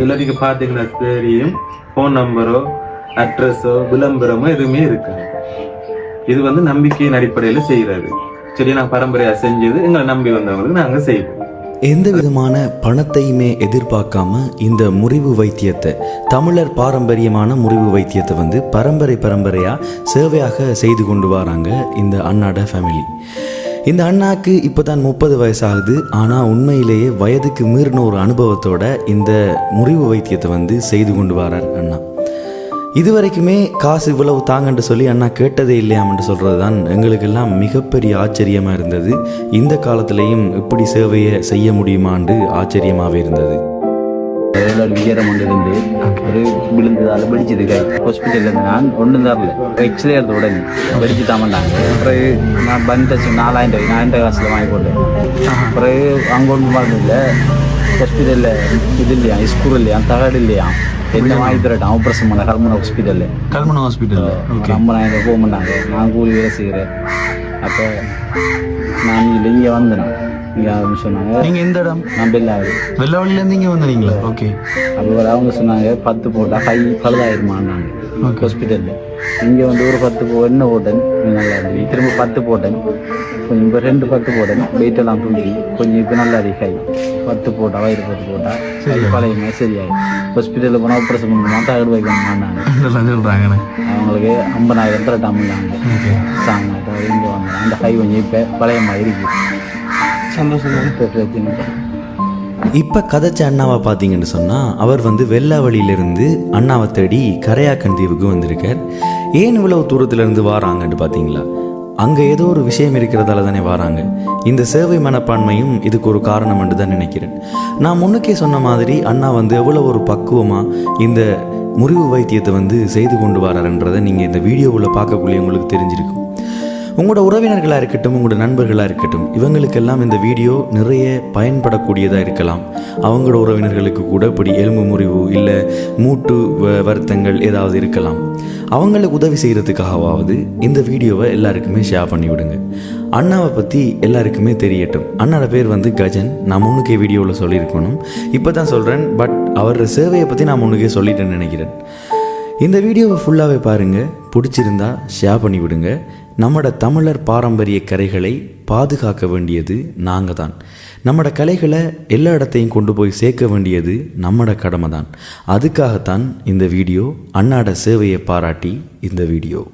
இதில் பார்த்தீங்கன்னா தெரியும். ஃபோன் நம்பரோ அட்ரஸோ விளம்பரமோ எதுவுமே இருக்காது. இது வந்து நம்பிக்கையின் அடிப்படையில் செய்கிறது சரி நாங்கள் பரம்பரையாக செஞ்சது எங்களை நம்பி வந்தவங்களுக்கு நாங்கள் செய்வோம். எந்த விதமான பணத்தையுமே எதிர்பார்க்காம இந்த முறிவு வைத்தியத்தை தமிழர் பாரம்பரியமான முறிவு வைத்தியத்தை வந்து பரம்பரை பரம்பரையாக சேவையாக செய்து கொண்டு வராங்க இந்த அண்ணாட ஃபேமிலி இந்த அண்ணாக்கு இப்போ தான் முப்பது வயசாகுது. ஆனால் உண்மையிலேயே வயதுக்கு மீறின ஒரு அனுபவத்தோட இந்த முறிவு வைத்தியத்தை வந்து செய்து கொண்டு வரார் அண்ணா. இதுவரைக்குமே காசு இவ்வளவு தாங்கன்னு சொல்லி அண்ணா கேட்டதே இல்லையாம்னு சொல்கிறது தான் எங்களுக்கெல்லாம் மிகப்பெரிய ஆச்சரியமாக இருந்தது. இந்த காலத்திலையும் இப்படி சேவையை செய்ய முடியுமான்னு ஆச்சரியமாகவே இருந்தது. ஏதோ ஒரு இருந்து ஒரு விழுந்ததால வெடிச்சது கை. ஹாஸ்பிட்டல்ல இருந்து நான் ஒன்றும் தரல. எக்ஸ்ரே எடுத்த உடனே வெடிச்சு தாமண்டாங்க பிறகு நான் பன் டெஸ்ட் நாலாயிரம் ரூபாய் நாலாயிரம் காசில் வாங்கி போட்டேன். பிறகு அங்கே ஒன்றும் மருந்து இல்லை ஹாஸ்பிட்டலில் இது இல்லையா ஸ்கூல் இல்லையா தகடு இல்லையா? என்ன வாங்கி தரட்டான் ஆப்ரேஷன் பண்ண கல்முனை ஹாஸ்பிட்டலில் கல்மனா ஹாஸ்பிட்டல் ஐம்பதாயிரம் ரூபாய் போக மாட்டாங்க. நான் கூலி வேலை செய்கிறேன் அப்போ நான் இங்கே வந்தேன். இங்கே சொன்னாங்க. நீங்கள் எந்த இடம்? நான் பெல்லாவது வெள்ளவழிலேருந்து இங்கே வந்தீங்களா? ஓகே. அப்போ அவங்க சொன்னாங்க பத்து போட்டால் கை பழுதாயிருமான்னாங்க. ஹாஸ்பிட்டலில் இங்கே வந்து ஒரு பத்து போ என்ன போட்டேன்? நல்லா இருந்தது. திரும்ப பத்து போட்டேன். கொஞ்சம் இப்போ ரெண்டு பத்து போட்டேன். வெயிட் எல்லாம் தூக்கி கொஞ்சம் இப்போ நல்லா இருக்கு. கை. பத்து போட்டா வயிறு பத்து போட்டா. கை பழையமே சரியாயி ஹாஸ்பிட்டலில் போனால் ஆப்ரேஷன் பண்ணணுமா? தகடு வைக்கணுமான்னாங்க சொல்கிறாங்கண்ணே அவங்களுக்கு ஐம்பதாயிரம் திரட்டாமல்லாங்க சாங்க இங்கே வாங்க அந்த கை கொஞ்சம் இப்போ பழைய மாதிரி இருக்கு. சந்தோஷம் இப்போ கதைச்ச அண்ணாவை பார்த்தீங்கன்னு சொன்னால் அவர் வந்து வெள்ளாவளியிலிருந்து அண்ணாவை தேடி கரையாக்கன் தீவுக்கு வந்திருக்கார். ஏன் இவ்வளவு தூரத்துலேருந்து வாராங்கன்னு பார்த்தீங்களா அங்கே ஏதோ ஒரு விஷயம் இருக்கிறதால தானே வராங்க. இந்த சேவை மனப்பான்மையும் இதுக்கு ஒரு காரணம் என்று தான் நினைக்கிறேன். நான் முன்னுக்கே சொன்ன மாதிரி அண்ணா வந்து எவ்வளோ ஒரு பக்குவமாக இந்த முறிவு வைத்தியத்தை வந்து செய்து கொண்டு வராருன்றதை நீங்கள் இந்த வீடியோவில் பார்க்கக்குள்ளே உங்களுக்கு தெரிஞ்சிருக்கும். உங்களோட உறவினர்களாக இருக்கட்டும் உங்களோட நண்பர்களாக இருக்கட்டும் இவங்களுக்கெல்லாம் இந்த வீடியோ நிறைய பயன்படக்கூடியதாக இருக்கலாம். அவங்களோட உறவினர்களுக்கு கூட இப்படி எலும்பு முறிவு இல்லை மூட்டு வ- வருத்தங்கள் ஏதாவது இருக்கலாம். அவங்களுக்கு உதவி செய்கிறதுக்காகவாவது இந்த வீடியோவை எல்லாருக்குமே ஷேர் பண்ணிவிடுங்க அண்ணாவை பற்றி எல்லாருக்குமே தெரியட்டும். அண்ணாட பேர் வந்து கஜன். நான் முன்னுக்கே வீடியோவில் சொல்லியிருக்கணும். இப்போ தான் சொல்கிறேன் பட் அவரோட சேவையை பற்றி நான் முன்னுக்கே சொல்லிட்டேன்னு நினைக்கிறேன். இந்த வீடியோவை ஃபுல்லாகவே பாருங்கள் பிடிச்சிருந்தா ஷேர் பண்ணிவிடுங்க நம்மட தமிழர் பாரம்பரிய கரைகளை பாதுகாக்க வேண்டியது நாங்கள் தான் நம்மட கலைகளை எல்லா இடத்தையும் கொண்டு போய் சேர்க்க வேண்டியது நம்மட கடமை தான் அதுக்காகத்தான் இந்த வீடியோ அண்ணாட சேவையை பாராட்டி இந்த வீடியோ.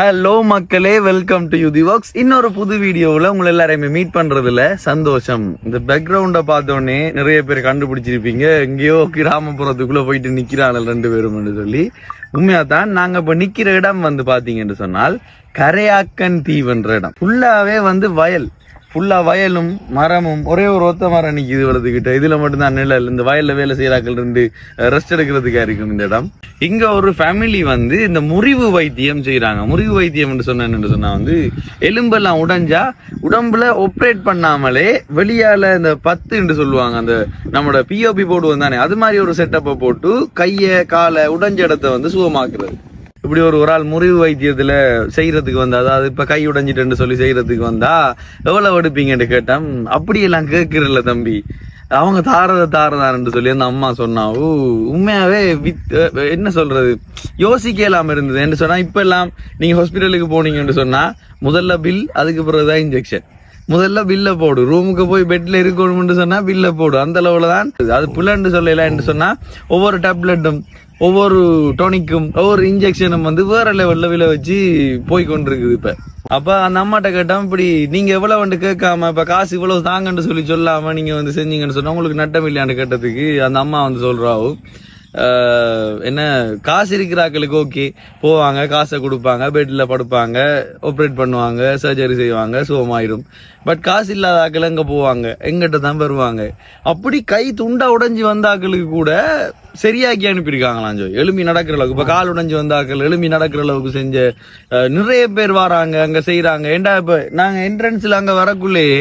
ஹலோ மக்களே வெல்கம் டு யூதி ஒர்க்ஸ் இன்னொரு புது வீடியோவில் உங்களை எல்லாரையுமே மீட் பண்ணுறதுல சந்தோஷம். இந்த பேக்ரவுண்டை பார்த்தோன்னே நிறைய பேர் கண்டுபிடிச்சிருப்பீங்க. எங்கேயோ கிராமப்புறத்துக்குள்ளே போயிட்டு நிற்கிறாங்க ரெண்டு பேரும் சொல்லி. உண்மையாக தான் நாங்கள் இப்போ நிற்கிற இடம் வந்து பார்த்தீங்கன்னு சொன்னால் கரையாக்கன் தீவுன்ற இடம். ஃபுல்லாகவே வந்து வயல். ஃபுல்லா வயலும் மரமும் ஒரே ஒரு ஒத்த மரம் நிற்கிது வளர்த்துக்கிட்ட இதுல மட்டும்தான் நிழல். இந்த வயல்ல வேலை செய்யறாக்கள் ரெண்டு ரெஸ்ட் எடுக்கிறதுக்காக இருக்கும் இந்த இடம். இங்க ஒரு ஃபேமிலி வந்து இந்த முறிவு வைத்தியம் செய்கிறாங்க முறிவு வைத்தியம் என்று சொன்னேன்னு சொன்னால் வந்து எலும்பெல்லாம் உடைஞ்சா உடம்புல ஒப்ரேட் பண்ணாமலே வெளியால இந்த பத்து என்று சொல்லுவாங்க. அந்த நம்மளோட பிஓபி போடுவோம் தானே. அது மாதிரி ஒரு செட்டப்பை போட்டு கையை காலை உடைஞ்ச இடத்த வந்து சுகமாக்குறது. இப்படி ஒரு ஒரு ஆள் முறிவு வைத்தியத்தில் செய்கிறதுக்கு வந்தால் அதாவது இப்போ கை உடைஞ்சிட்டுன்னு சொல்லி செய்கிறதுக்கு வந்தால் எவ்வளோ எடுப்பீங்கன்னு கேட்டேன் அப்படியெல்லாம் கேட்குறல தம்பி. அவங்க தாரத தாரதான்னு சொல்லி அந்த அம்மா சொன்னா ஓ உண்மையாவே வித் என்ன சொல்றது? யோசிக்கலாம் இருந்தது. என்ன சொன்னா இப்ப எல்லாம் நீங்க ஹாஸ்பிட்டலுக்கு போனீங்கன்னு சொன்னா முதல்ல பில் அதுக்கு பிறகுதான் இன்ஜெக்ஷன் முதல்ல பில்ல போடு. ரூமுக்கு போய் பெட்ல இருக்கணும்னு சொன்னா பில்ல போடு. அந்த அளவுல தான் அது புள்ளன்னு என்று சொன்னா ஒவ்வொரு டேப்லெட்டும் ஒவ்வொரு டோனிக்கும் ஒவ்வொரு இன்ஜெக்ஷனும் வந்து வேற லெவல்ல வில வச்சு போய் கொண்டிருக்குது இப்ப. அப்ப அந்த அம்மாட்ட கேட்டோம் இப்படி நீங்க எவ்வளவு வந்து கேட்காம இப்ப காசு இவ்வளவு தாங்கன்னு சொல்லி சொல்லாம நீங்க வந்து செஞ்சீங்கன்னு சொன்னா உங்களுக்கு நட்டம் இல்லையான்னு கேட்டதுக்கு அந்த அம்மா வந்து சொல்றாவும் என்ன காசு இருக்கிறாக்களுக்கு ஓகே. போவாங்க காசை கொடுப்பாங்க பெட்டில் படுப்பாங்க ஆப்ரேட் பண்ணுவாங்க சர்ஜரி செய்வாங்க சுகமாயிடும். பட் காசு இல்லாத ஆக்கள் அங்கே போவாங்க? எங்கிட்ட தான் வருவாங்க. அப்படி கை துண்டா உடைஞ்சி வந்த ஆக்களுக்கு கூட சரியாக்கி அனுப்பியிருக்காங்களாம் ஜோ எலும்பி நடக்கிற அளவுக்கு. இப்போ கால் உடைஞ்சி வந்தாக்கள் எலும்பி நடக்கிற அளவுக்கு செஞ்ச நிறைய பேர் வராங்க அங்கே செய்கிறாங்க ஏண்டா இப்போ நாங்கள் என்ட்ரன்ஸில் அங்கே வரக்குள்ளேயே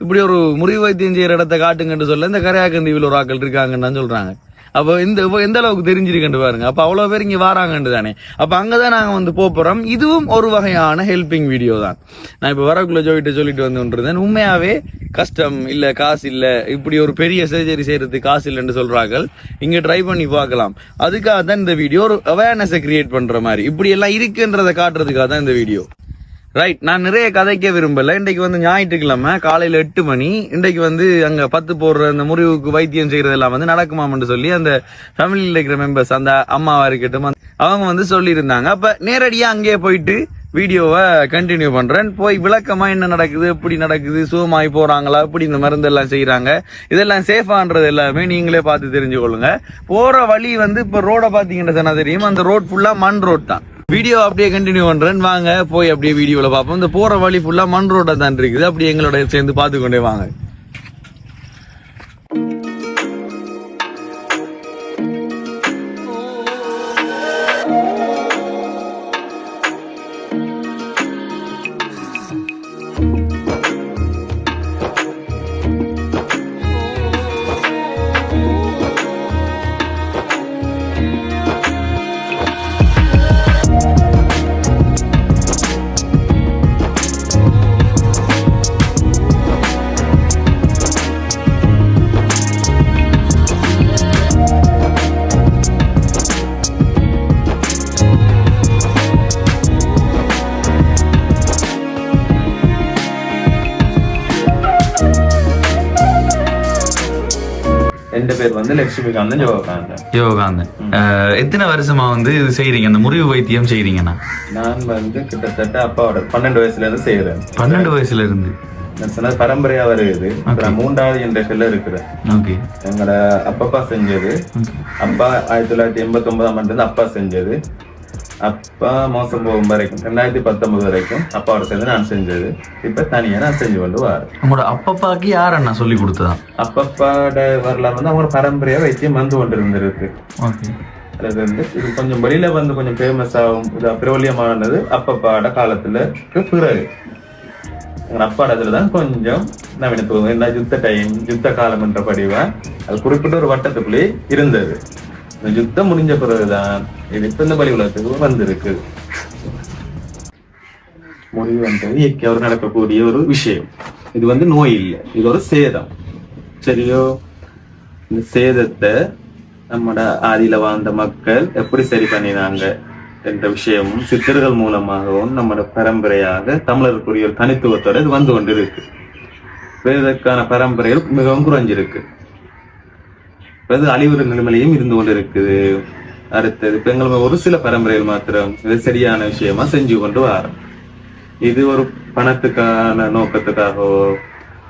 இப்படி ஒரு முறிவு வைத்தியம் செய்கிற இடத்த காட்டுங்கன்னு சொல்ல இந்த கரையாக்கந்தீவில் ஒரு ஆக்கள் இருக்காங்கன்னு தான் சொல்கிறாங்க அப்போ இந்த இப்போ எந்த அளவுக்கு தெரிஞ்சிருக்கேன் பாருங்க. அப்போ அவ்வளோ பேர் இங்கே வராங்கன்னு தானே. அப்போ அங்கே தான் நாங்கள் வந்து போகிறோம் இதுவும் ஒரு வகையான ஹெல்பிங் வீடியோ தான். நான் இப்போ வரக்குள்ள ஜோகிட்ட சொல்லிட்டு வந்து கொண்டிருந்தேன். உண்மையாகவே கஷ்டம் இல்லை காசு இல்லை. இப்படி ஒரு பெரிய சர்ஜரி செய்கிறதுக்கு காசு இல்லைன்னு சொல்கிறார்கள் இங்கே ட்ரை பண்ணி பார்க்கலாம். அதுக்காக தான் இந்த வீடியோ ஒரு அவேர்னஸை கிரியேட் பண்ணுற மாதிரி. இப்படி எல்லாம் இருக்குன்றதை காட்டுறதுக்காக தான் இந்த வீடியோ ரைட் நான் நிறைய கதைக்க விரும்பல. இன்றைக்கு வந்து ஞாயிற்றுக்கிழமை காலையில் எட்டு மணி. இன்றைக்கு வந்து அங்கே பத்து போடுற அந்த முறிவுக்கு வைத்தியம் செய்கிறதெல்லாம் வந்து நடக்குமாம்னு சொல்லி அந்த ஃபேமிலியில் இருக்கிற மெம்பர்ஸ் அந்த அம்மாவாக இருக்கட்டும் அவங்க வந்து சொல்லியிருந்தாங்க. அப்போ நேரடியாக அங்கேயே போயிட்டு வீடியோவை கண்டினியூ பண்ணுறேன் போய் விளக்கமாக என்ன நடக்குது எப்படி நடக்குது சுகமாகி போகிறாங்களா எப்படி இந்த மருந்து எல்லாம் இதெல்லாம் சேஃபான்றது எல்லாமே நீங்களே பார்த்து தெரிஞ்சுக்கொள்ளுங்க. போகிற வழி வந்து இப்போ ரோடை பாத்தீங்கன்னா சொன்னா தெரியும். அந்த ரோட் ஃபுல்லாக மண் ரோட் தான். வீடியோ அப்படியே கண்டினியூ பண்றேன். வாங்க போய் அப்படியே வீடியோல பார்ப்போம். இந்த போற வழி ஃபுல்லா மண் ரோட தான் இருக்குது. அப்படியே எங்களோட சேர்ந்து பார்த்து கொண்டே வாங்க. என் பேர் வந்து லட்சுமிகாந்தன் யோகாந்தன் யோகாந்தன் எத்தனை வருஷமா வந்து இது செய்றீங்க அந்த முறிவு வைத்தியம் செய்றீங்கண்ணா நான் வந்து கிட்டத்தட்ட அப்பாவோட பன்னெண்டு வயசுல இருந்து செய்யறேன் பன்னெண்டு வயசுல இருந்து நான் பரம்பரையா வருது அப்புறம் மூன்றாவது ஜென்ரேஷன்ல இருக்கிறேன் எங்களோட அப்பப்பா செஞ்சது அப்பா ஆயிரத்தி தொள்ளாயிரத்தி எண்பத்தி ஒன்பதாம் ஆண்டு இருந்து அப்பா செஞ்சது அப்பா மோசம் போகும் வரைக்கும் ரெண்டாயிரத்தி பத்தொன்பது வரைக்கும் அப்பாவோட சேர்ந்து நான் செஞ்சது. இப்ப தனியா நான் செஞ்சு கொண்டு வரேன். உங்களோட அப்பப்பாக்கு யார் அண்ணா சொல்லி கொடுத்ததா? அப்பப்பாட வரலாறு வந்து அவங்க பரம்பரையா வைத்தியம் வந்து கொண்டு இருந்திருக்கு அது வந்து இது கொஞ்சம் வெளியில வந்து கொஞ்சம் ஃபேமஸ் ஆகும். இது பிரபல்யமானது அப்பப்பாட காலத்துல பிறகு. எங்க அப்பாடத்துல தான் கொஞ்சம் நவீனத்துவம் என்ன யுத்த டைம் யுத்த காலம் என்ற படிவா அது குறிப்பிட்ட ஒரு வட்டத்துக்குள்ளே இருந்தது. இந்த யுத்தம் முடிஞ்ச பிறகுதான் இது இப்ப இந்த பலி உலகத்துக்கு வந்திருக்கு. முடிவுன்றது இயற்கையாக நடக்கக்கூடிய ஒரு விஷயம். இது வந்து நோய் இல்லை. இது ஒரு சேதம். சரியோ? இந்த சேதத்தை நம்மட ஆதியில வாழ்ந்த மக்கள் எப்படி சரி பண்ணினாங்க என்ற விஷயமும் சித்தர்கள் மூலமாகவும் நம்மட பரம்பரையாக தமிழருக்குரிய ஒரு தனித்துவத்தோட இது வந்து கொண்டிருக்கு. வேதக்கான பரம்பரைகள் மிகவும் குறைஞ்சிருக்கு. இது அழிவுற நிலைமையிலையும் இருந்து கொண்டிருக்குது. அடுத்தது இப்ப எங்களுக்கு ஒரு சில பரம்பரைகள் மாத்திரம் இது சரியான விஷயமா செஞ்சு கொண்டு வரோம் இது ஒரு பணத்துக்கான நோக்கத்துக்காகவோ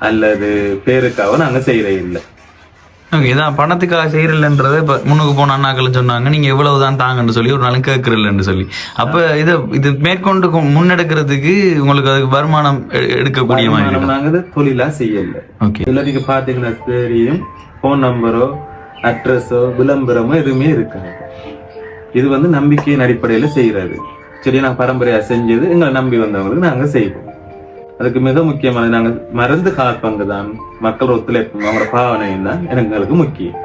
அல்லது பேருக்காகவோ நாங்க செய்யறது இல்லை ஓகே இதான் பணத்துக்காக செய்யறலன்றதை இப்போ முன்னுக்கு போன அண்ணாக்கள் சொன்னாங்க. நீங்க எவ்வளவு தான் தாங்கன்னு சொல்லி ஒரு நாளும் கேட்கறலன்னு சொல்லி. அப்ப இதை இது மேற்கொண்டு முன்னெடுக்கிறதுக்கு உங்களுக்கு அதுக்கு வருமானம் எடுக்கக்கூடிய மாதிரி வருமானம் நாங்க இதை தொழிலா செய்யல. ஓகே. இதுல நீங்க பாத்தீங்கன்னா தெரியும் போன் நம்பரோ அட்ரஸோ விளம்பரமோ எதுவுமே இருக்காது. இது வந்து நம்பிக்கையின் அடிப்படையில செய்யறது. சரி நாங்க பரம்பரையா செஞ்சது எங்களை நம்பி வந்தவங்களுக்கு நாங்க செய்வோம். அதுக்கு மிக முக்கியமானது நாங்க மருந்து காப்பங்கு தான் மக்கள் ஒத்துழைப்பும் அவங்களோட பாவனையும் தான் எங்களுக்கு முக்கியம்.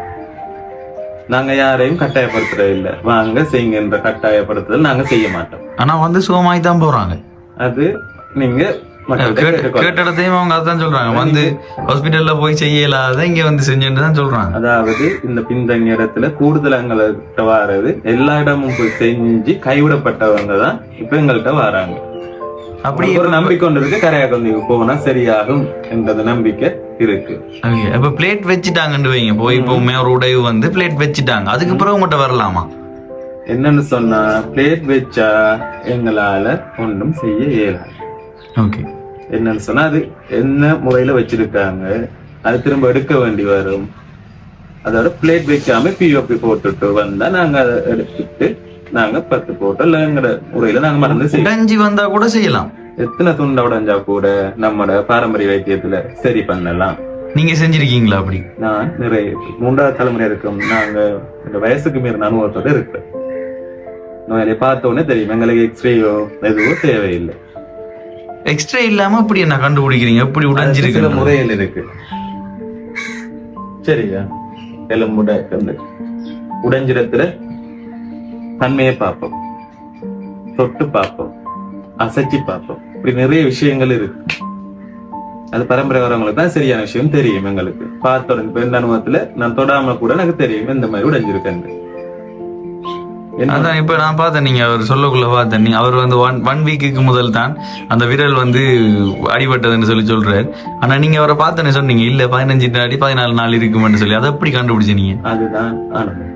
நாங்க யாரையும் கட்டாயப்படுத்துறது இல்லை. வாங்க செய்யுங்கன்ற கட்டாயப்படுத்துதல் நாங்க செய்ய மாட்டோம். ஆனா வந்து சுகமாய் தான் போறாங்க. அது நீங்க மக்கள்கிட்ட கேட்ட இடத்தையும் அவங்க அதான் சொல்றாங்க. வந்து ஹாஸ்பிட்டல்ல போய் செய்யலாத இங்க வந்து செஞ்சுட்டு தான் சொல்றாங்க. அதாவது இந்த பின்தங்கிய இடத்துல கூடுதல் எங்கள்கிட்ட வாரது எல்லா இடமும் போய் செஞ்சு கைவிடப்பட்டவங்க தான் இப்ப எங்கள்கிட்ட வராங்க. அப்படி ஒரு நம்பிக்கை ஒன்று இருக்கு. கரையாக்கந்திக்கு போனா சரியாகும் என்றது நம்பிக்கை இருக்கு. அப்ப பிளேட் வச்சுட்டாங்கன்னு வைங்க. போய் இப்போவுமே ஒரு உடைவு வந்து பிளேட் வச்சுட்டாங்க. அதுக்கு பிறகு உங்கள்கிட்ட வரலாமா? என்னன்னு சொன்னா பிளேட் வச்சா எங்களால ஒன்றும் செய்ய இயலாது. என்னன்னு சொன்னா அது என்ன முறையில வச்சிருக்காங்க அது திரும்ப எடுக்க வேண்டி வரும். அதோட பிளேட் வைக்காம பிஓபி போட்டுட்டு வந்தா நாங்க அதை எடுத்துட்டு நாங்க பத்து போட்டோ இல்ல எங்கட முறையில நாங்க மறந்து உடைஞ்சி வந்தா கூட செய்யலாம். எத்தனை துண்டை உடைஞ்சா கூட நம்மட பாரம்பரிய வைத்தியத்துல சரி பண்ணலாம். நீங்க செஞ்சிருக்கீங்களா அப்படி? நான் நிறைய மூன்றாவது தலைமுறை இருக்கும். நாங்க இந்த வயசுக்கு மீறின அனுபவத்தோட இருக்கிறேன். நோயாளியை பார்த்த உடனே தெரியும் எங்களுக்கு எக்ஸ்ரேயோ எதுவோ தேவையில்லை. எக்ஸ்ட்ரா இல்லாம இப்படி என்ன கண்டுபிடிக்கிறீங்க? எப்படி உடைஞ்சிருக்கிற சில முறைகள் இருக்கு. சரியா எலும்புட வந்து உடைஞ்சிடத்துல தன்மையை பார்ப்போம். தொட்டு பார்ப்போம். அசைச்சு பார்ப்போம். இப்படி நிறைய விஷயங்கள் இருக்கு. அது பரம்பரை வரவங்களுக்கு தான் சரியான விஷயம் தெரியும் எங்களுக்கு. பார்த்த உடனே இப்ப அனுபவத்துல நான் தொடாம கூட எனக்கு தெரியும் இந்த மாதிரி உடைஞ்சிருக்கேன் அதான் இப்ப நான் பார்த்தேன் நீங்க அவர் சொல்லக்குள்ள பார்த்தேன். நீ அவர் வந்து ஒன் ஒன் வீக்குக்கு முதல் தான் அந்த விரல் வந்து அடிபட்டதுன்னு சொல்லி சொல்றாரு. ஆனா நீங்க அவரை பார்த்தேன்னு சொன்னீங்க. இல்ல பதினஞ்சு நாடி பதினாலு நாள் இருக்குமென்னு சொல்லி. அதை எப்படி கண்டுபிடிச்சீங்க அதுதான் அனுபவம்.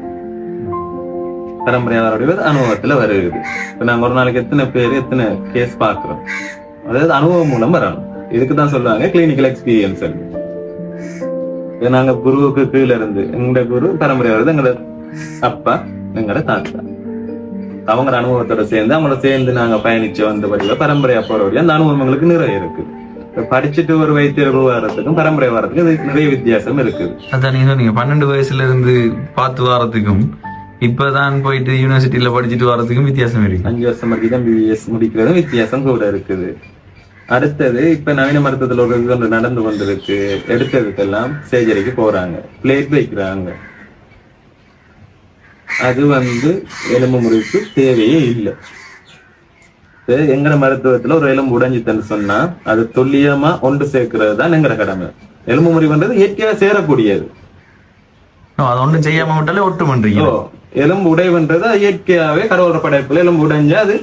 பரம்பரை வரக்கூடிய அனுபவத்துல வருகிறது. இப்ப நாங்க ஒரு நாளைக்கு எத்தனை பேர் எத்தனை கேஸ் பாக்குறோம் அதாவது அனுபவம் மூலம் வரணும். இதுக்கு தான் சொல்லுவாங்க கிளினிக்கல் எக்ஸ்பீரியன்ஸ் இது நாங்க குருவுக்கு கீழ இருந்து எங்க குரு பரம்பரை வருது எங்களோட அப்பா எங்களோட தாத்தா அவங்க அனுபவத்தோட சேர்ந்து அவங்களோட சேர்ந்து நாங்க பயணிச்சு வந்த வழியில பரம்பரையா போற வழியா அந்த அனுபவம் எங்களுக்கு நிறைய இருக்கு படிச்சுட்டு ஒரு வைத்தியர் வரதுக்கும் பரம்பரை வரதுக்கும் இது நிறைய வித்தியாசம் இருக்குது அதான் நீங்க பன்னெண்டு வயசுல இருந்து பார்த்து வரதுக்கும் இப்பதான் போயிட்டு யூனிவர்சிட்டியில படிச்சுட்டு வரதுக்கும் வித்தியாசம் இருக்கு அஞ்சு வருஷம் வரைக்கும் பிபிஎஸ் முடிக்கிறதும் வித்தியாசம் கூட இருக்குது அடுத்தது இப்ப நவீன மருத்துவத்துல ஒரு நடந்து கொண்டிருக்கு எடுத்ததுக்கெல்லாம் சர்ஜரிக்கு போறாங்க பிளேட் வைக்கிறாங்க அது வந்து எலும்பு முறிவுக்கு தேவையே இல்லை. எங்கட மருத்துவத்துல ஒரு எலும்பு உடைஞ்சித்தன்னு சொன்னா அது துல்லியமா ஒன்று சேர்க்கிறது தான் எங்கட கடமை. எலும்பு முறிவுன்றது இயற்கையா சேரக்கூடியது. அது ஒண்ணும் செய்யாம விட்டாலே ஒட்டு பண்றீங்க எலும்பு உடைவுன்றது இயற்கையாவே கடவுள படைப்புல எலும்பு உடைஞ்சா அது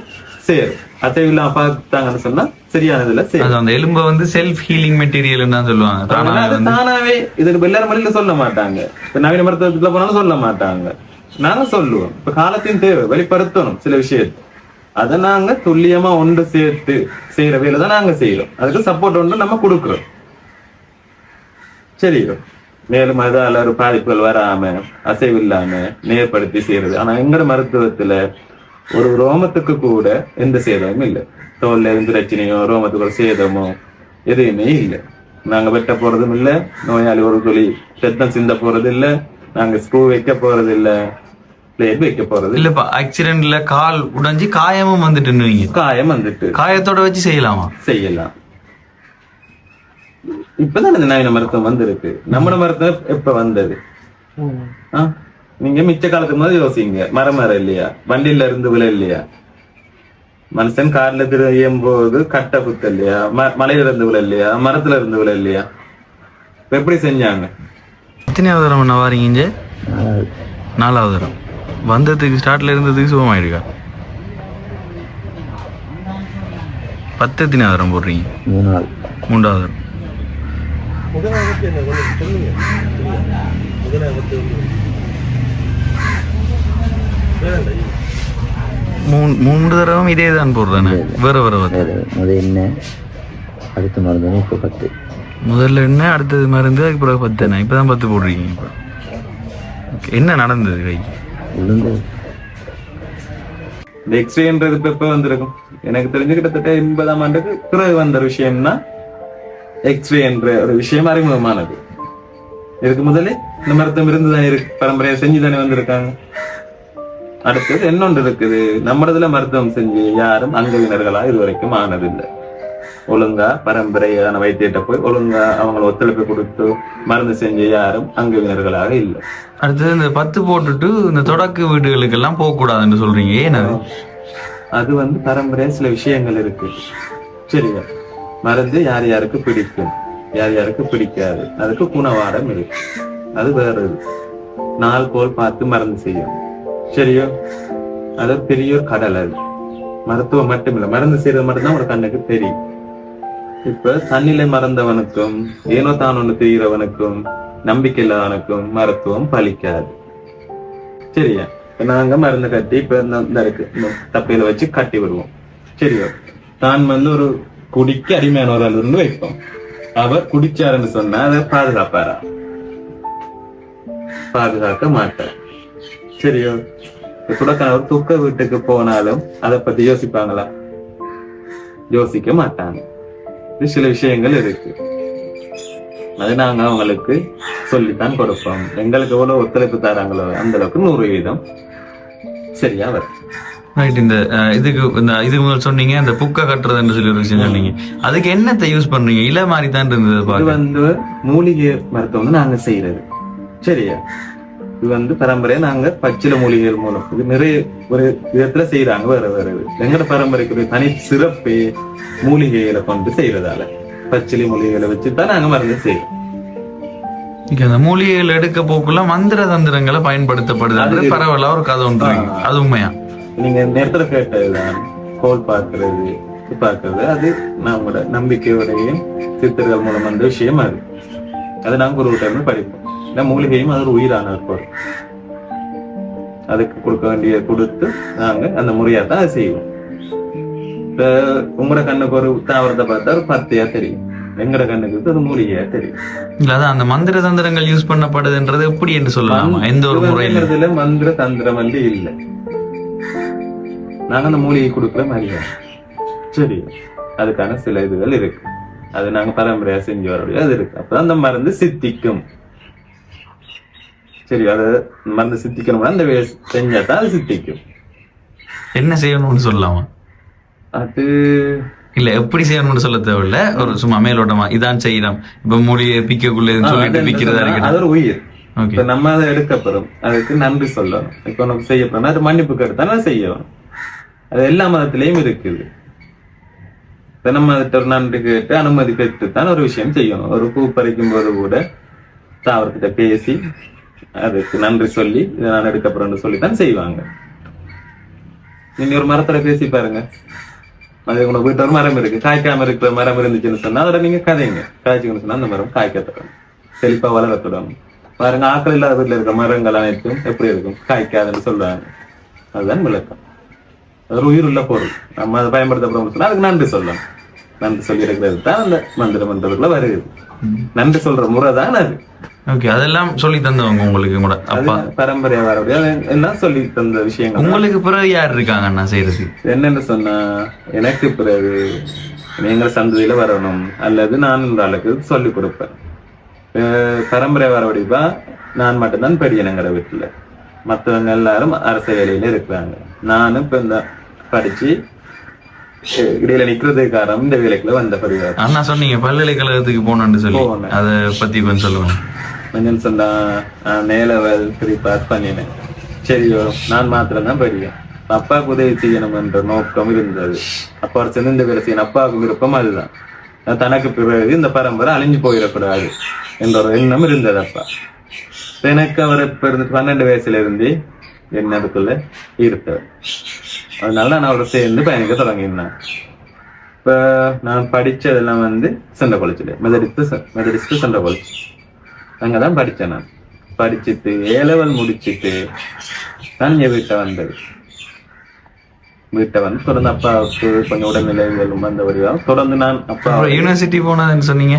சேரும். அசைவில்லாம பார்த்தாங்கன்னு சொன்னா சரியானதுல அது அந்த எலும்பை வந்து செல்ஃப் ஹீலிங் மெட்டீரியல் தான் சொல்லுவாங்க. தானாவே இதுக்கு எல்லாரும் மொழியில சொல்ல மாட்டாங்க. நவீன மருத்துவத்துல போனாலும் சொல்ல மாட்டாங்க. நாங்க சொல்லுவோம் இப்ப காலத்தின் தேவை வெளிப்படுத்தணும் சில விஷயத்தை. அதை நாங்க துல்லியமா ஒன்று சேர்த்து செய்யற வேலை தான் நாங்க செய்யறோம். அதுக்கு சப்போர்ட் ஒன்று நம்ம கொடுக்குறோம். சரி மேலும் அதால ஒரு பாதிப்புகள் வராம அசைவு இல்லாம நேர்படுத்தி செய்யறது. ஆனா எங்கட மருத்துவத்துல ஒரு ரோமத்துக்கு கூட எந்த சேதமும் இல்லை. தோல்ல இருந்து ரச்சனையோ ரோமத்துக்கு சேதமோ எதுவுமே இல்லை. நாங்க வெட்ட போறதும் இல்ல நோயாளி ஒரு துளி ரத்தம் சிந்த போறது இல்ல நாங்க ஸ்க்ரூ வைக்க போறது இல்ல பிளேட் வைக்க போறது? இல்ல இல்லப்பா ஆக்சிடென்ட்ல கால் உடைஞ்சு காயமும் வந்துட்டு காயம் வந்துட்டு. காயத்தோட வச்சு செய்யலாமா? செய்யலாம். இப்பதான் இந்த நவீன மருத்துவம் வந்திருக்கு. நம்ம மருத்துவம் எப்ப வந்தது? நீங்க மிச்ச காலத்துக்கு முதல் யோசிங்க. மரம் மரம் இல்லையா? வண்டியில இருந்து விழ இல்லையா? மனுஷன் கார்ல திரியும் போது கட்டை குத்த இல்லையா மலையில இருந்து விழ இல்லையா? மரத்துல இருந்து விழ இல்லையா? எப்படி செஞ்சாங்க? எத்தனையாவது தரம் என்ன வாரீங்க இங்க? நாலாவது. தரம் வந்ததுக்கு ஸ்டார்ட்ல இருந்ததுக்கு சுகமாயிருக்கா? பத்து எத்தனையாவது தரம் போடுறீங்க? மூணு நாள் மூன்றாவது தரம் மூணு மூன்று தடவை இதே தான் போடுறானே வேற வேற முதல் என்ன? அடுத்த மருந்து இப்போ பத்து. முதல்ல என்ன அடுத்தது மருந்து அதுக்கு பிறகு பத்து என்ன இப்பதான் பத்து போடுறீங்க இப்போ. என்ன நடந்தது கைக்கு இந்த எக்ஸ்ரேன்றது இப்போ எப்போ வந்திருக்கும்? எனக்கு தெரிஞ்சு கிட்டத்தட்ட எண்பதாம் ஆண்டுக்கு பிறகு வந்த விஷயம்னா எக்ஸ்ரே என்ற ஒரு விஷயம் அறிமுகமானது. இதுக்கு முதல்ல இந்த மருத்துவம் இருந்துதான் இருக்கு பரம்பரையா செஞ்சுதானே வந்திருக்காங்க. அடுத்தது என்னொன்று இருக்குது. நம்மளதுல மருத்துவம் செஞ்சு யாரும் அங்கவினர்களா இதுவரைக்கும் ஆனதில்லை. ஒழுங்கா பரம்பரையான வைத்தியத்தை போய் ஒழுங்கா அவங்கள ஒத்துழைப்பு கொடுத்து மருந்து செஞ்ச யாரும் அங்கவினர்களாக இல்லை. அடுத்தது இந்த பத்து போட்டுட்டு இந்த தொடக்க வீடுகளுக்கெல்லாம் போகக்கூடாதுன்னு சொல்றீங்க. ஏன் அது? வந்து பரம்பரையா சில விஷயங்கள் இருக்கு. சரியா? மருந்து யார் யாருக்கு பிடிக்கும்? யார் யாருக்கு பிடிக்காது? அதுக்கு குணவாடம் இருக்கு. அது வேற. நாள் போல் பார்த்து மருந்து செய்யும். சரியோ? அது பெரிய ஒரு கடல் அது. மருத்துவம் மட்டும் இல்ல. மருந்து செய்யறது மட்டும்தான் ஒரு கண்ணுக்கு தெரியும். இப்ப தண்ணில மறந்தவனுக்கும் ஏனோ தான் ஒண்ணு தெரிகிறவனுக்கும் நம்பிக்கை இல்லாதவனுக்கும் மருத்துவம் பலிக்காது. சரியா? நாங்க மருந்து கட்டி இப்ப இந்த இருக்கு. தப்பையில வச்சு கட்டி விடுவோம். சரியா? தான் வந்து ஒரு குடிக்கு அடிமையானவரால் இருந்து வைப்போம். அவர் குடிச்சாருன்னு சொன்னா அதை பாதுகாப்பாரா? பாதுகாக்க மாட்டார். சரியோ? சுடக்கணவர் தூக்க துக்க வீட்டுக்கு போனாலும் அதை பத்தி யோசிப்பாங்களா? யோசிக்க மாட்டாங்க. சில விஷயங்கள் இருக்கு. அது நாங்க அவங்களுக்கு சொல்லித்தான் கொடுப்போம். எங்களுக்கு எவ்வளவு ஒத்துழைப்பு தராங்களோ அந்த அளவுக்கு நூறு வீதம் சரியா வரும். ரைட் இந்த இதுக்கு இந்த இதுக்கு முதல் சொன்னீங்க இந்த புக்கை கட்டுறதுன்னு சொல்லி ஒரு விஷயம் சொன்னீங்க. அதுக்கு என்னத்தை யூஸ் பண்றீங்க? இலை மாதிரி தான் இருந்தது வந்து மூலிகை மருத்துவம் நாங்க செய்யறது. சரியா? இது வந்து பரம்பரையா நாங்க பச்சில மூலிகைகள் மூலம். இது நிறைய ஒரு விதத்துல செய்யறாங்க வேற வேற இது. எங்கட பரம்பரைக்கு தனி சிறப்பு மூலிகைகளை கொண்டு செய்யறதால பச்சிலை மூலிகைகளை வச்சு தான் நாங்க மருந்து செய்யறோம் அந்த மூலிகைகள் எடுக்க போக்குள்ள மந்திர தந்திரங்களை பயன்படுத்தப்படுது. அது- பரவாயில்ல ஒரு கதை ஒன்று. அது உண்மையா? நீங்க நேரத்துல கேட்டதுதான். கோல் பார்க்கறது பார்க்கறது. அது நம்மளோட நம்பிக்கையோடையும் சித்தர்கள் மூலம் வந்த விஷயம் அது. அது நாங்க ஒரு டைம் படிப்போம். ஏன்னா மூலிகையும் அது ஒரு உயிரான பொருள் அதுக்கு கொடுக்க வேண்டிய கொடுத்து நாங்க அந்த முறையா தான் செய்வோம். இப்ப உங்களோட கண்ணுக்கு ஒரு தாவரத்தை பார்த்தா ஒரு பத்தையா தெரியும். எங்கட கண்ணுக்கு அது மூலிகையா தெரியும். இல்ல அதான் அந்த மந்திர தந்திரங்கள் யூஸ் பண்ணப்படுதுன்றது எப்படி என்று சொல்லலாமா? எந்த ஒரு முறையில மந்திர தந்திரம் வந்து இல்ல. நாங்க அந்த மூலிகை கொடுக்குற மாதிரியா சரி. அதுக்கான சில இதுகள் இருக்கு. அது நாங்க பரம்பரையா செஞ்சு வரக்கூடிய அது இருக்கு. அப்பதான் அந்த மருந்து சித்திக்கும். சரி அது மருந்து சித்திக்கணும்னா அந்த செஞ்சா தான் அது சித்திக்கும் என்ன செய்யணும்னு சொல்லலாமா அது இல்ல எப்படி செய்யணும்னு சொல்ல தேவையில்ல ஒரு சும்மா மேலோட்டமா இதான் செய்யணும் இப்ப மூலிகை பிக்கக்குள்ள சொல்லிட்டு அது பிக்கிறதா அது இருக்கட்டும் ஒரு உயிர் இப்ப நம்ம அதை எடுக்கப்படும் அதுக்கு நன்றி சொல்லணும் இப்ப உனக்கு செய்ய போனா அது மன்னிப்பு கருத்தான செய்யணும் அது எல்லா மதத்திலையும் இருக்குது நம்ம ஒரு நன்றி கேட்டு அனுமதி பெற்று தான் ஒரு விஷயம் செய்யணும் ஒரு பூ பறிக்கும் போது கூட தாவரத்திட்ட பேசி அதுக்கு நன்றி சொல்லி இதை நான் எடுக்கப்படுறேன்னு சொல்லி தான் செய்வாங்க. நீங்க ஒரு மரத்துல பேசி பாருங்க. அது உங்களை வீட்டு ஒரு மரம் இருக்கு. காய்க்காம இருக்கிற மரம் இருந்துச்சுன்னு சொன்னா அதோட நீங்க கதைங்க. காய்ச்சிக்கணும்னு சொன்னா அந்த மரம் காய்க்க தொடங்கும் செழிப்பா வளர தொடங்கும் பாருங்க ஆக்கள் இல்லாத வீட்டுல இருக்க மரங்கள் அனைத்தும் எப்படி இருக்கும்? காய்க்காதுன்னு சொல்றாங்க அதுதான் விளக்கம். அது ஒரு உயிர் உள்ள பொருள். நம்ம அதை பயன்படுத்தப்படும் சொன்னா அதுக்கு நன்றி சொல்லணும். நன்றி சொல்லி இருக்கிறது தான் அந்த மந்திர மந்திரத்துல வருது. நன்றி சொல்ற முறை தான் அது. ஓகே அதெல்லாம் சொல்லி தந்தவங்க உங்களுக்கு கூட. அப்பா. பரம்பரையா வரக்கூடிய அது எல்லாம் சொல்லி தந்த விஷயங்கள்? தான். உங்களுக்கு பிறகு யார் இருக்காங்க அண்ணா செய்யறது என்னன்னு சொன்னா எனக்கு பிறகு எங்க சந்ததியில வரணும் அல்லது நான் இந்த ஆளுக்கு சொல்லிக் கொடுப்பேன். பரம்பரை வரவடிப்பா நான் மட்டும்தான் பெரியனுங்கிற வீட்டுல. மத்தவங்க எல்லாரும் அரச வேலையில இருக்கிறாங்க. நானும் இப்ப இந்த படிச்சு இடையில நிக்கிறதுக்கு காரணம் இந்த வேலைக்குள்ள வந்த பரிவார் அண்ணா சொன்னீங்க பல்கலைக்கழகத்துக்கு போகணும்னு சொல்லி. அதை பத்தி கொஞ்சம் சொல்லுங்க. கொஞ்சம் சொன்னா நேலவல் த்ரீ பாஸ் பண்ணினேன் சரியோ நான் மாத்திரம் தான் படிக்கிறேன் அப்பாவுக்கு உதவி செய்யணும் என்ற நோக்கம் இருந்தது. அப்பா சேர்ந்து இந்த வேலை செய்யணும். அப்பாவுக்கு விருப்பம் அதுதான். தனக்கு பிறகு இந்த பரம்பரை அழிஞ்சு போயிடக்கூடாது என்ற ஒரு எண்ணம் இருந்தது அப்பா. எனக்கு அவர் இப்ப இருந்து பன்னெண்டு வயசுல இருந்து என்னதுக்குள்ள இருத்தவர் அதனால நான் அவரை சேர்ந்து பயணிக்க தொடங்கினேன் இப்ப நான் படிச்சதெல்லாம் வந்து சென்ற காலேஜ்ல மெதடிஸ்ட் மெதடிஸ்ட் சென்ற காலேஜ் அங்கதான் படிச்சேன் நான். படிச்சுட்டு ஏ லெவல் முடிச்சிட்டு தான் என் வீட்டை வந்தது. வீட்டை வந்து தொடர்ந்து அப்பாவுக்கு கொஞ்சம் உடல்நிலைகளும் வந்த வழியாக தொடர்ந்து நான் அப்பா யூனிவர்சிட்டி போனதுன்னு சொன்னீங்க?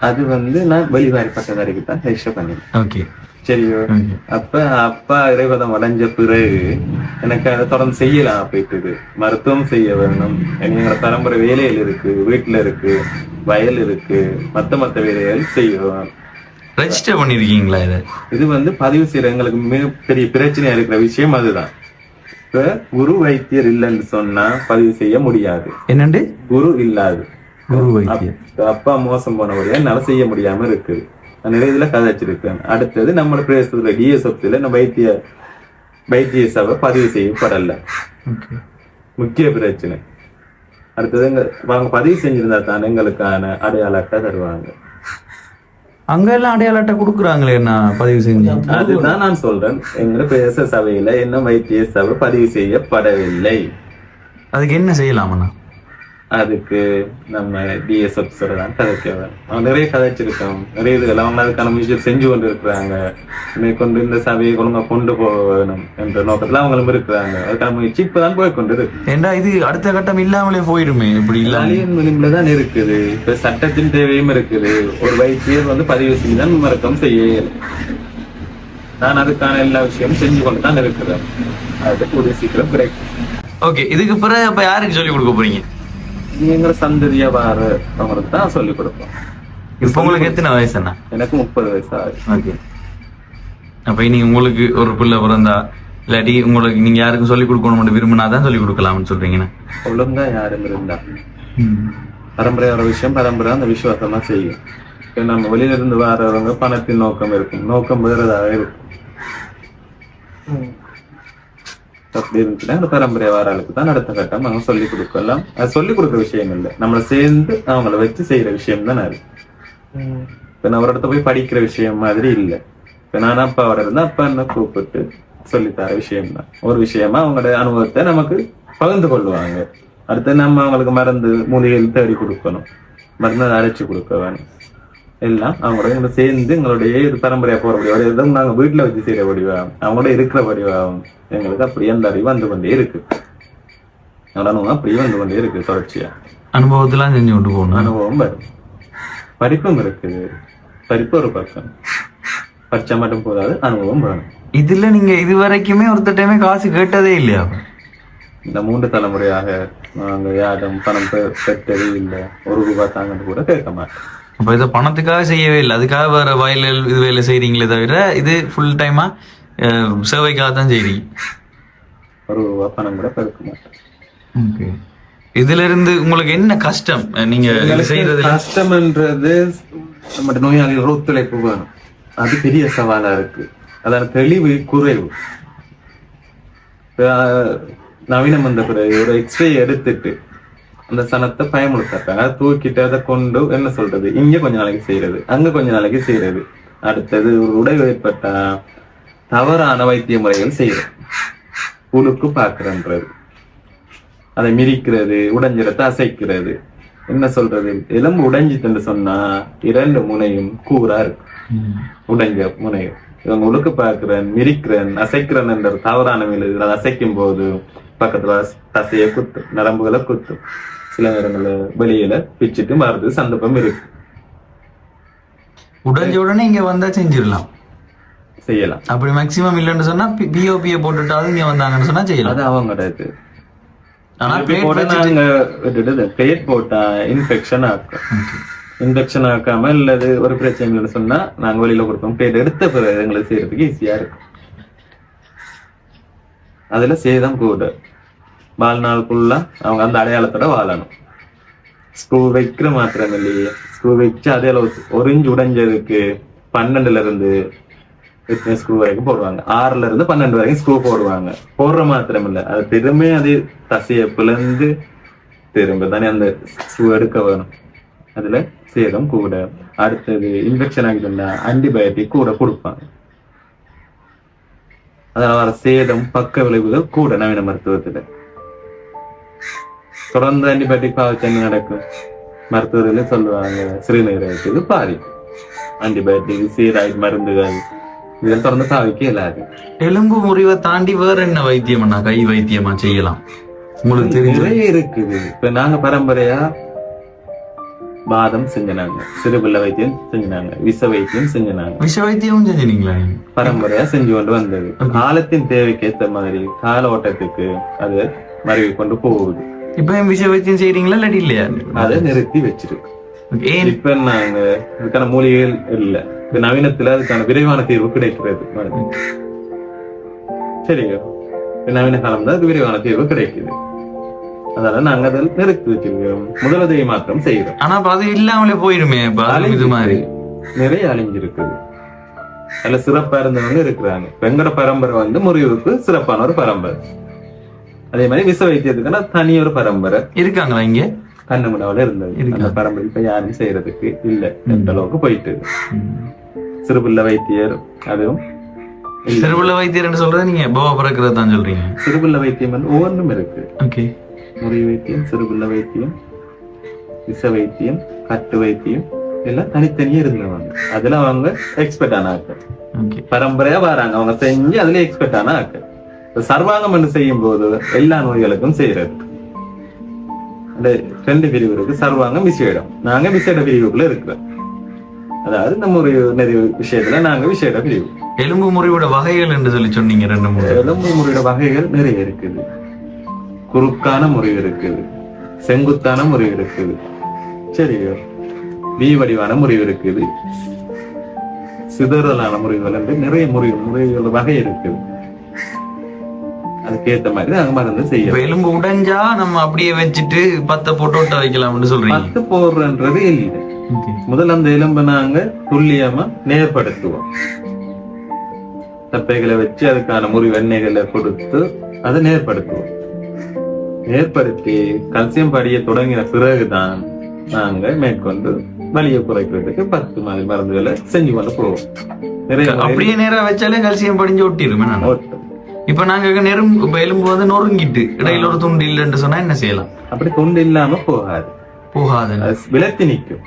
அது வந்து நான் வெளிவாரி பட்டதாரிக்கு தான் ரெஜிஸ்டர் பண்ணினேன் ஓகே சரியோ? ஓகே அப்ப அப்பா இறைவதம் அடைஞ்ச பிறகு எனக்கு அதை தொடர்ந்து செய்யலாம் போயிட்டு மருத்துவம் செய்ய வேணும். எங்களோட பரம்பரை வேலையில் இருக்கு வீட்டுல இருக்கு வயல் இருக்கு மத்த மத்த வேலைகள் செய்யணும் ரெஜிஸ்டர் பண்ணிருக்கீங்களா இதை? இது வந்து பதிவு செய்யற எங்களுக்கு மிகப்பெரிய பிரச்சனையா இருக்கிற விஷயம் அதுதான். இப்ப குரு வைத்தியர் இல்லைன்னு சொன்னா பதிவு செய்ய முடியாது. என்னண்டு? குரு இல்லாது. குரு வைத்தியம் அப்ப மோசம் போனபடியா என்னால செய்ய முடியாம இருக்குது. நிறைய இதுல கதைச்சிருக்கேன் அடுத்தது நம்மளோட பிரதேசத்துல டிஎஸ்எஃப்ல நம்ம வைத்திய வைத்திய சபை பதிவு செய்யப்படல. முக்கிய பிரச்சனை. அடுத்தது எங்க அவங்க பதிவு செஞ்சிருந்தா தான் எங்களுக்கான அடையாள அட்டை தருவாங்க. அங்க எல்லாம் அடையாள அட்டை கொடுக்குறாங்களே நான் பதிவு செஞ்சு. அதுதான் நான் சொல்றேன். எங்க பிரதேச சபையில இன்னும் வைத்திய சபை பதிவு செய்யப்படவில்லை. அதுக்கு என்ன செய்யலாமண்ணா அதுக்கு நம்ம டிஎஸ் ஆஃபீஸர் தான் கதைக்க வேணும் அவன் நிறைய கதைச்சிருக்கான். நிறைய இதுகள். அவங்க அதுக்கான முயற்சி செஞ்சு கொண்டு இருக்கிறாங்க மேற்கொண்டு இந்த சபையை ஒழுங்கா கொண்டு போக வேணும் என்ற நோக்கத்துல அவங்களும் இருக்கிறாங்க. அதுக்கான முயற்சி இப்பதான் போய் கொண்டு ஏண்டா இது அடுத்த கட்டம் இல்லாமலே போயிடுமே இப்படி இல்லாம. அழியின் விளிம்புல தான் இருக்குது. இப்ப சட்டத்தின் தேவையும் இருக்குது. ஒரு வைத்தியர் வந்து பதிவு செஞ்சு தான் மருத்துவம் செய்ய. நான் அதுக்கான எல்லா விஷயமும் செஞ்சு கொண்டு தான் இருக்கிறேன். அது கூடிய சீக்கிரம் கிடைக்கும். ஓகே இதுக்கு பிறகு அப்ப யாருக்கு சொல்லி கொடுக்க போறீங்க? எங்களை சந்ததியா வார அவங்களுக்கு தான் சொல்லிக் கொடுப்போம். இப்ப உங்களுக்கு எத்தனை வயசு அண்ணா? எனக்கு முப்பது வயசு ஆகுது. ஓகே. அப்ப இனி உங்களுக்கு ஒரு பிள்ளை பிறந்தா இல்லாட்டி உங்களுக்கு நீங்க யாருக்கும் சொல்லி கொடுக்கணும்னு விரும்பினா தான் சொல்லி கொடுக்கலாம்னு சொல்றீங்கண்ணா? ஒழுங்கா யாரும் இருந்தா. பரம்பரையோட விஷயம் பரம்பரை அந்த விசுவாசமா செய்யும். இப்ப நம்ம வெளியில இருந்து வர்றவங்க பணத்தின் நோக்கம் இருக்கும். நோக்கம் வேறதாக இருக்கும். அப்படி இருந்துச்சுன்னா அந்த பரம்பரை வாராளுக்கு தான் அடுத்த கட்டம் அவங்க சொல்லிக் கொடுக்கலாம். அது சொல்லிக் கொடுக்குற விஷயம் இல்லை. நம்மளை சேர்ந்து அவங்கள வச்சு செய்யற விஷயம் தான் அது. இப்ப நான் ஒரு இடத்த போய் படிக்கிற விஷயம் மாதிரி இல்லை. இப்ப நான் அப்பாவோட இருந்தா அப்பா என்ன கூப்பிட்டு சொல்லித்தர விஷயம் தான். ஒரு விஷயமா அவங்களோட அனுபவத்தை நமக்கு பகிர்ந்து கொள்வாங்க. அடுத்து நம்ம அவங்களுக்கு மருந்து மூலிகைகள் தேடி கொடுக்கணும். மருந்து அரைச்சு கொடுக்க வேணும். எல்லாம் அவங்களோட சேர்ந்து எங்களுடைய பரம்பரையா போறபடி ஒரு இதுவும் நாங்க வீட்டுல வச்சு செய்யறபடிவா அவங்களோட இருக்கிறபடிவாகும் எங்களுக்கு அப்படியே அந்த அறிவு வந்து கொண்டே இருக்கு. அனுபவம் அப்படியே வந்து கொண்டே இருக்கு தொடர்ச்சியா. அனுபவத்தெல்லாம் செஞ்சு கொண்டு போகணும். அனுபவம் வரும். படிப்பும் இருக்குது படிப்பு ஒரு பக்கம். படிச்சா மட்டும் போதாது அனுபவம் வேணும் இதுல நீங்க இது வரைக்குமே ஒருத்தட்டையுமே காசு கேட்டதே இல்லையா? இந்த மூன்று தலைமுறையாக நாங்க யாரும் பணம் பெற்றதே இல்லை. ஒரு ரூபாய் தாங்கன்னு கூட கேட்க மாட்டோம். அப்ப இதை பணத்துக்காக செய்யவே இல்லை. அதுக்காக வேற வயலில் இது வேலை செய்றீங்களே தவிர இது ஃபுல் டைமா சேவைக்காக தான் செய்றீங்க. ஒரு பணம் கூட பெருக்க மாட்டோம் ஓகே. இதுல இருந்து உங்களுக்கு என்ன கஷ்டம்? நீங்க செய்யறது கஷ்டம்ன்றது நம்ம நோயாளிகளோட ஒத்துழைப்பு வேணும். அது பெரிய சவாலா இருக்கு. அதான தெளிவு குறைவு. இப்ப, நவீனம் வந்த பிறகு ஒரு எக்ஸ்ரே எடுத்துட்டு அந்த சனத்தை பயமுடுத்தாங்க தூக்கிட்டு அதை கொண்டு என்ன சொல்றது? இங்க கொஞ்ச நாளைக்கு செய்யறது அங்க கொஞ்ச நாளைக்கு செய்யறது. அடுத்தது ஒரு உடைவு ஏற்பட்டா தவறான வைத்திய முறைகள் செய்யறது. புழுக்கு பாக்குறன்றது அதை மிரிக்கிறது உடைஞ்சிடத்தை அசைக்கிறது. என்ன சொல்றது? எலும்பு உடைஞ்சிட்டுன்னு சொன்னா இரண்டு முனையும் கூறா இருக்கு. உடைஞ்ச முனையும் இவங்க உழுக்கு பார்க்கிறேன் மிரிக்கிறேன் அசைக்கிறேன் என்ற தவறான மேல அதை அசைக்கும் போது பக்கத்துல தசைய குத்தும் நரம்புகளை குத்தும். சில நேரங்கள்ல வெளியில பிச்சுட்டு மறுது சந்தர்ப்பம் இருக்கு. உடஞ்ச உடனே இங்க வந்தா செஞ்சிடலாம். செய்யலாம். அப்படி மேக்சிமம் இல்லைன்னு சொன்னா பிஓபியை போட்டுட்டாவது இங்க வந்தாங்கன்னு சொன்னா செய்யலாம். அது அவங்களோட இது. ஆனா பிளேட் போட்டா இன்ஃபெக்ஷன் ஆக்கும். இன்ஃபெக்ஷன் ஆக்காம இல்லது ஒரு பிரச்சனை இல்லைன்னு சொன்னா நாங்க வெளியில கொடுப்போம். பிளேட் எடுத்த பிறகு எங்களுக்கு செய்யறதுக்கு ஈஸியா இருக்கும். அதுல சேதம் கூட வாழ்நாளுக்குள்ள அவங்க அந்த அடையாளத்தோட வாழணும் ஸ்க்ரூ வைக்கிற மாத்திரம் இல்லையே ஸ்க்ரூ வச்சு அதே அளவு ஒரு இன்ச் உடைஞ்சதுக்கு பன்னெண்டுல இருந்து எத்தனை ஸ்க்ரூ வரைக்கும் போடுவாங்க ஆறுல இருந்து பன்னெண்டு வரைக்கும் ஸ்க்ரூ போடுவாங்க போடுற மாத்திரம் இல்லை அது திரும்ப அது தசையை பிளந்து திரும்ப தானே அந்த ஸ்க்ரூ எடுக்க வேணும் அதுல சேதம் கூட அடுத்தது இன்ஃபெக்ஷன் ஆகிட்டுண்டா ஆன்டிபயோட்டிக் கூட கொடுப்பாங்க அதனால வர சேதம் பக்க விளைவுகள் கூட நவீன மருத்துவத்துல தொடர்ந்து ஆன்டிபயோட்டிக் பாவச்சு என்ன நடக்கும் மருத்துவர்களே சொல்லுவாங்க சிறுநீரகத்துக்கு பாதிக்கும் ஆன்டிபயோட்டிக் சீராய்டு மருந்துகள் இதெல்லாம் தொடர்ந்து பாவிக்க இயலாது எலும்பு முறிவை தாண்டி வேற என்ன வைத்தியம்னா கை வைத்தியமா செய்யலாம் உங்களுக்கு நிறைய இருக்குது இப்ப நாங்க பரம்பரையா வாதம் செஞ்சினாங்க சிறுபிள்ளை வைத்தியம் செஞ்சினாங்க விஷ வைத்தியம் செஞ்சினாங்க விஷ வைத்தியமும் செஞ்சீங்களா நீங்க பரம்பரையா செஞ்சு கொண்டு வந்தது காலத்தின் தேவைக்கு ஏத்த மாதிரி கால ஓட்டத்துக்கு அது மருவி கொண்டு போகுது இப்ப ஏன் விஷ வைத்தியம் செய்றீங்களா இல்லாட்டி இல்லையா? அதை நிறுத்தி வச்சிருக்கு. ஏன்? இப்ப நாங்க இதுக்கான மூலிகைகள் இல்ல. நவீனத்துல அதுக்கான விரைவான தீர்வு கிடைக்கிறது. சரிங்க நவீன காலம் தான் அது விரைவான தீர்வு கிடைக்குது. அதனால நாங்க அதை நிறுத்தி வச்சிருக்கோம் முதலுதவி மாற்றம் செய்யறோம் ஆனா அது இல்லாமலே போயிருமே இது மாதிரி. நிறைய அழிஞ்சிருக்குது அதுல சிறப்பா இருந்தவங்க இருக்கிறாங்க. வெங்கட பரம்பரை வந்து முறிவுக்கு சிறப்பான ஒரு பரம்பரை. அதே மாதிரி விச வைத்தியத்துக்குன்னா தனி ஒரு பரம்பரை. இருக்காங்களா இங்க? கண்ணமுடாவில இருந்தது. அந்த பரம்பரை இப்ப யாரும் செய்யறதுக்கு இல்ல. எந்த அளவுக்கு போயிட்டு சிறுபிள்ளை வைத்தியர் அதுவும். சிறுபுள்ள வைத்தியர்னு சொல்றது நீங்க போவா பிறக்கிறது தான் சொல்றீங்க. சிறுபிள்ளை வைத்தியம் வந்து ஒவ்வொன்றும் இருக்கு. ஓகே. முறி வைத்தியம் சிறுபிள்ளை வைத்தியம் விச வைத்தியம் கட்டு வைத்தியம் எல்லாம் தனித்தனியே இருந்தவங்க. அதுல அவங்க எக்ஸ்பர்ட் ஆன ஆட்கள். ஓகே. பரம்பரையா வராங்க. அவங்க செஞ்சு அதுல எக்ஸ்பர்ட் ஆன ஆட்கள். இப்ப சர்வாங்கம் என்று செய்யும் போது எல்லா நோய்களுக்கும் செய்யறது அந்த ரெண்டு பிரிவு இருக்கு சர்வாங்கம் விசேடம். நாங்க விசேட பிரிவுக்குள்ள இருக்கிறோம். அதாவது நம்ம ஒரு நிறைய விஷயத்துல நாங்க விசேட பிரிவு. எலும்பு முறிவோட வகைகள் என்று சொல்லி சொன்னீங்க ரெண்டு மூணு. எலும்பு முறையோட வகைகள் நிறைய இருக்குது. குறுக்கான முறிவு இருக்குது. செங்குத்தான முறிவு இருக்குது. சரியோ வி வடிவான முறிவு இருக்குது. சிதறலான முறிவுகள் என்று நிறைய முறிவு முறிவுகள் வகை இருக்குது. அதுக்கேத்த மாதிரி நாங்க மருந்து செய்யறோம் எலும்பு உடைஞ்சா நம்ம அப்படியே வச்சுட்டு பத்த போட்டு ஒட்ட வைக்கலாம்னு சொல்றீங்க. பத்து போடுறன்றது இல்லை. முதல்ல அந்த எலும்பை நாங்க துல்லியமா நேர்படுத்துவோம். தப்பைகளை வச்சு அதுக்கான முறிவு எண்ணெய்களை கொடுத்து அதை நேர்படுத்துவோம். நேர்படுத்தி கல்சியம் படிய தொடங்கின பிறகுதான் நாங்க மேற்கொண்டு வலியை குறைக்கிறதுக்கு பத்து மாதிரி மருந்துகளை செஞ்சு கொண்டு போவோம். நிறைய அப்படியே நேரா வச்சாலே கல்சியம் படிஞ்சு ஒட்டிடும் நான். இப்ப நாங்க நெரும் எலும்பு வந்து நொறுங்கிட்டு இடையில ஒரு துண்டு இல்லைன்னு சொன்னா என்ன செய்யலாம்? அப்படி துண்டு இல்லாம போகாது. போகாது விலத்தி நிற்கும்.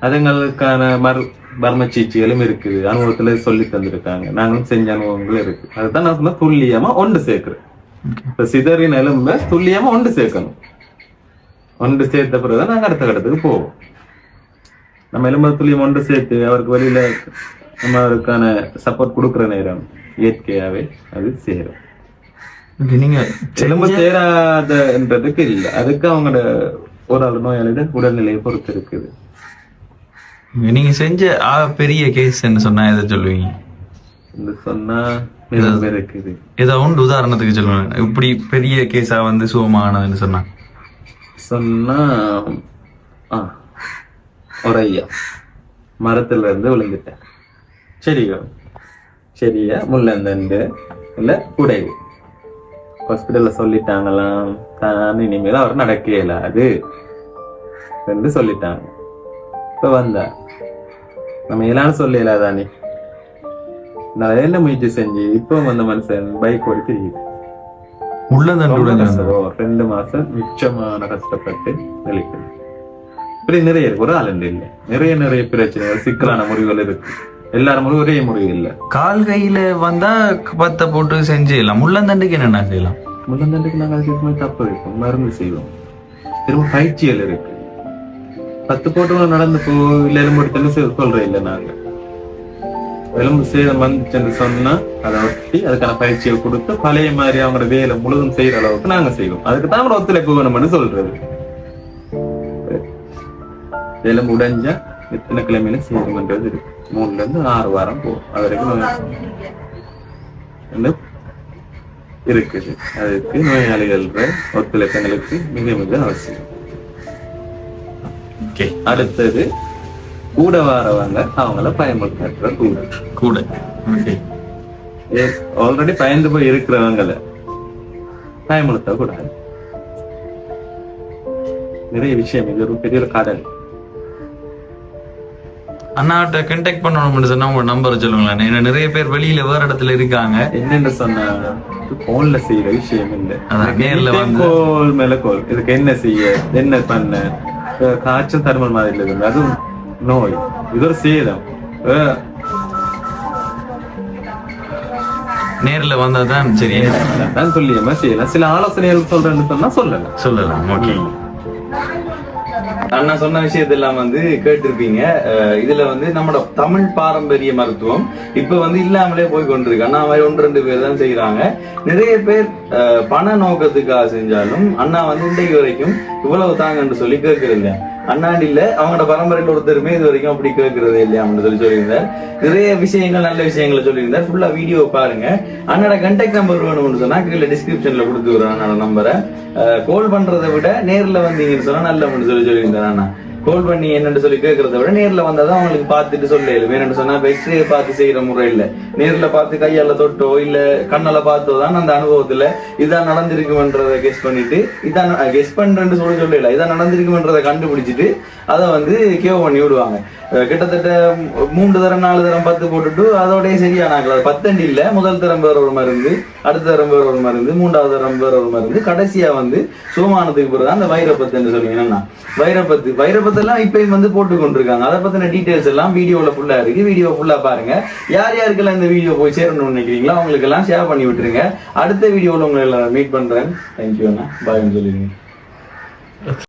அதுங்களுக்கான மரு மர்ம சிகிச்சைகளும் இருக்குது அனுபவத்துல சொல்லி தந்திருக்காங்க. நாங்களும் செஞ்ச அனுபவங்கள் இருக்கு. அதுதான் நான் சொன்ன துல்லியமா ஒன்று சேர்க்கிறேன் இப்ப சிதறின எலும்ப துல்லியமா ஒன்று சேர்க்கணும். ஒன்று சேர்த்த பிறகுதான் நாங்க அடுத்த கட்டத்துக்கு போவோம். நம்ம எலும்பு துல்லியம் ஒன்று சேர்த்து அவருக்கு வெளியில நம்ம அவருக்கான சப்போர்ட் கொடுக்குற நேரம். இயற்கையாவே அது சேரும். நீங்க எலும்பு சேராதன்றதுக்கு இல்லை. அதுக்கு அவங்களோட ஒரு ஆள் நோயாளியோட உடல்நிலையை பொறுத்து இருக்குது. நீங்க செஞ்ச பெரிய கேஸ் என்ன சொன்னா எதை சொல்லுவீங்க? சொன்னா இருக்குது. ஏதோ உண்டு உதாரணத்துக்கு சொல்லுவேன். இப்படி பெரிய கேஸா வந்து சுகமானதுன்னு சொன்னா. சொன்னா ஒரு ஐயா. மரத்துல இருந்து விழுந்துட்டேன். செடிகள் செடிய முள்ளந்தண்டு இல்ல உடைவு ஹாஸ்பிட்டல்ல சொல்லிட்டாங்களாம். தான் இனிமேல் அவர் நடக்க இயலாது என்று சொல்லிட்டாங்க. இப்ப வந்தா. நம்ம எல்லாரும் சொல்ல இயலாதானே நான் என்ன முயற்சி செஞ்சு? இப்போ வந்த மனுஷன் பைக் ஓடி தெரியுது. ரெண்டு மாசம் மிச்சமான கஷ்டப்பட்டு வெளிக்கு இப்படி நிறைய ஒரு ஆள் இல்ல. நிறைய நிறைய பிரச்சனைகள் சிக்கலான முறிவுகள் இருக்கு. எல்லாரும் முறிவு ஒரே முறிவு இல்ல கால் கையில வந்தா பத்தை போட்டு செஞ்சிடலாம் முள்ளந்தண்டுக்கு என்னென்ன செய்யலாம்? முள்ளந்தண்டுக்கு நாங்கள் அதுக்கு தப்பு வைப்போம். மருந்து செய்வோம். திரும்ப பயிற்சிகள் இருக்கு. பத்து போட்டு நடந்து போ இல்ல எலும்பு எடுத்துன்னு சொ- சொல்றேன் இல்ல நாங்க. எலும்பு சேதம் வந்துச்சுன்னு சொன்னா அதை ஒட்டி அதுக்கான பயிற்சிகள் கொடுத்து பழைய மாதிரி அவங்களோட வேலை முழுதும் செய்யற அளவுக்கு நாங்க செய்வோம். அதுக்கு தான் ஒத்துழைப்பு வேணும்னு சொல்றது. எலும்பு உடைஞ்சா எத்தனை கிழமையில சேதம்ன்றது இருக்கு மூணுல இருந்து ஆறு வாரம் போகும். அது வரைக்கும் இருக்குது. அதுக்கு நோயாளிகள் ஒத்துழைப்புகளுக்கு மிக மிக அவசியம். ஓகே. அடுத்தது கூட வாரவங்க அவங்கள பயமுறுத்த கூட. கூட. ஆல்ரெடி பயந்து போய் இருக்கிறவங்கள பயமுறுத்த கூடாது நிறைய விஷயம் இது ஒரு பெரிய ஒரு கடல் அண்ணாட்ட கண்டாக்ட் பண்ணணும்னு சொன்னா உங்க நம்பர் சொல்லுங்களேன். ஏன்னா நிறைய பேர் வெளியில வேற இடத்துல இருக்காங்க. என்னென்னு சொன்னாங்க? போன்ல செய்யற விஷயம் இல்ல. அதான் நேர்ல வந்து- கோல் மேல கோல் இதுக்கு என்ன செய்ய? என்ன பண்ண? காய்ச்சல் தருமல் மாதிரி இருக்கு. அதுவும் நோய். இது ஒரு சேதம். நேர்ல வந்தா தான் சரி அதான் துல்லியமா செய்யலாம். சில ஆலோசனைகள் சொல்றேன்னு சொன்னா சொல்லலாம். சொல்லலாம். ஓகே. அண்ணா சொன்ன விஷயத்தெல்லாம் வந்து கேட்டிருப்பீங்க. அஹ் இதுல வந்து நம்மளோட தமிழ் பாரம்பரிய மருத்துவம் இப்ப வந்து இல்லாமலே போய் கொண்டிருக்கு. அண்ணா மாதிரி ஒன்று ரெண்டு பேர் தான் செய்யறாங்க நிறைய பேர் பண நோக்கத்துக்காக செஞ்சாலும் அண்ணா வந்து இன்றைக்கு வரைக்கும் இவ்வளவு தாங்கன்னு சொல்லி கேட்கறது அண்ணாண்டி இல்ல அவங்களோட பரம்பரையில் ஒருத்தருமே இது வரைக்கும் அப்படி கேட்கறது இல்லையா அப்படின்னு சொல்லி சொல்லியிருந்தார். நிறைய விஷயங்கள் நல்ல விஷயங்களை சொல்லியிருந்தார். ஃபுல்லா வீடியோ பாருங்க. அண்ணோட கண்டாக்ட் நம்பர் வேணும்னு சொன்னா கீழே டிஸ்கிரிப்ஷன்ல கொடுத்துக்கிறேன் அண்ணோட நம்பரை கால் பண்றதை விட நேர்ல வந்தீங்கன்னு சொன்னா நல்ல அப்படின்னு சொல்லி சொல்லியிருந்தேன் அண்ணா. கோல் பண்ணி என்னன்னு சொல்லி கேட்கறத விட நேர்ல வந்தாதான் அவங்களுக்கு பார்த்துட்டு சொல்ல இல்லை வேணும்னு சொன்னா எக்ஸ்ரே பார்த்து செய்யற முறை இல்ல நேர்ல பார்த்து கையால தொட்டோ இல்ல கண்ணால பார்த்தோ தான் அந்த அனுபவத்துல இதான் நடந்திருக்குமன்றதை கெஸ் பண்ணிட்டு இதான் கெஸ் பண்றேன்னு சொல்லி சொல்லல இதான் நடந்திருக்குமன்றதை கண்டுபிடிச்சிட்டு அதை வந்து கேவ் பண்ணி விடுவாங்க. கிட்டத்தட்ட மூன்று தரம் நாலு தரம் பத்து போட்டுட்டு அதோடய சரியானாங்களா அது பத்தண்டி இல்லை. முதல் தரம் வேற ஒரு மருந்து அடுத்த தரம் வேற ஒரு மருந்து மூன்றாவது தரம் வேற ஒரு மருந்து கடைசியாக வந்து சோமானத்துக்கு பிறகு அந்த வைரப்பத்துன்னு என்று என்னன்னா வைரப்பத்து. வைரப்பத்தெல்லாம் இப்பயும் வந்து போட்டு கொண்டிருக்காங்க அதை பற்றின டீட்டெயில்ஸ் எல்லாம் வீடியோவில் ஃபுல்லாக இருக்குது வீடியோ ஃபுல்லாக பாருங்கள் யார் யாருக்கெல்லாம் இந்த வீடியோ போய் சேரணும்னு நினைக்கிறீங்களோ அவங்களுக்கெல்லாம் ஷேர் பண்ணி விட்டுருங்க. அடுத்த வீடியோவில் உங்களை மீட் பண்ணுறேன் தேங்க்யூ அண்ணா. பாய்னு சொல்லிடுங்க.